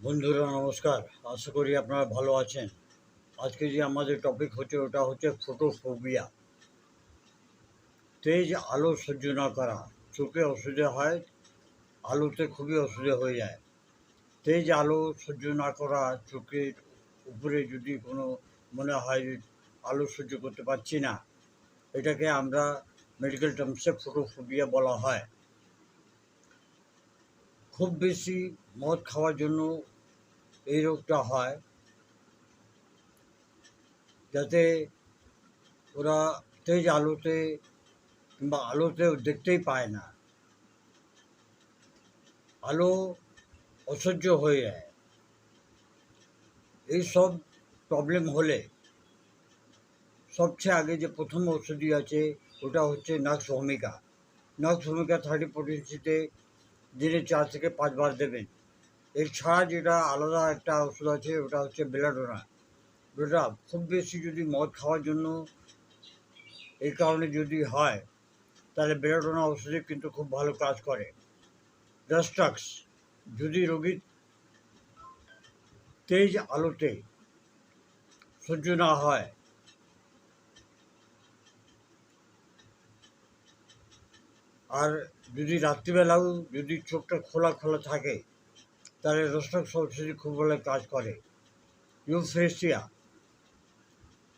বন্ধুরা, নমস্কার। আশা করি আপনারা ভালো আছেন। আজকে যে আমাদের টপিক হচ্ছে, ওটা হচ্ছে ফটোফোবিয়া তেজ আলো সহ্য না করা। চোখে অসুবিধা হয়, আলোতে খুবই অসুবিধা হয়ে যায়। তেজ আলো সহ্য না করা চোখের উপরে যদি কোনো মনে হয় আলো সহ্য করতে পারছি না, এটাকে আমরা মেডিকেল টার্মসে ফটোফোবিয়া বলা হয়। খুব বেশি মদ খাওয়ার জন্য এই রোগটা হয়। যাতে ওরা তেজ আলোতে কিংবা আলোতে দেখতেই পায় না। আলো অসহ্য হয়ে যায়। এই সব প্রবলেম হলে সবচেয়ে আগে যে প্রথম ওষুধই আছে ওটা হচ্ছে নাক্স ভূমিকা নাক্স ভূমিকা থার্টি পোটেন্সিতে দিনে চার থেকে পাঁচবার দেবেন। এছাড়া যেটা আলাদা একটা ওষুধ আছে, ওটা হচ্ছে বেলাডোনা। ওটা খুব বেশি যদি মদ খাওয়ার জন্য এই কারণে যদি হয়, তাহলে বেলাডোনা ওষুধে কিন্তু খুব ভালো কাজ করে। ডাস্টাক্স যদি রোগীর তেজ আলোতে সহ্য না হয় আর যদি রাত্রিবেলাও যদি চোখটা খোলা খোলা থাকে, তাহলে রোস্টক সবসিডি খুব ভালো কাজ করে। ইউফ্রেসিয়া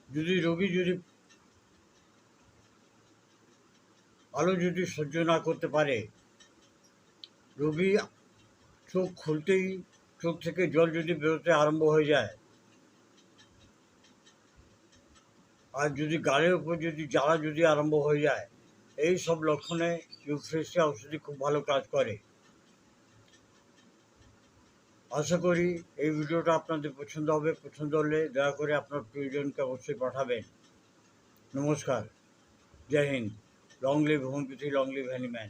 যদি রোগী যদি আলো যদি সহ্য না করতে পারে, রোগী চোখ খুলতেই চোখ থেকে জল যদি বেরোতে আরম্ভ হয়ে যায়, আর যদি গালের উপর যদি জ্বালা যদি আরম্ভ হয়ে যায় এই সব লক্ষণে ইউফ্রেসিয়া ওষুধটি খুব ভালো কাজ করে। আশা করি এই ভিডিওটা আপনাদের পছন্দ হবে। পছন্দ হলে দয়া করে আপনার প্রিয়জনকে অবশ্যই পাঠাবেন। নমস্কার। জয় Hind. Long live homeopathy, long live Hahnemann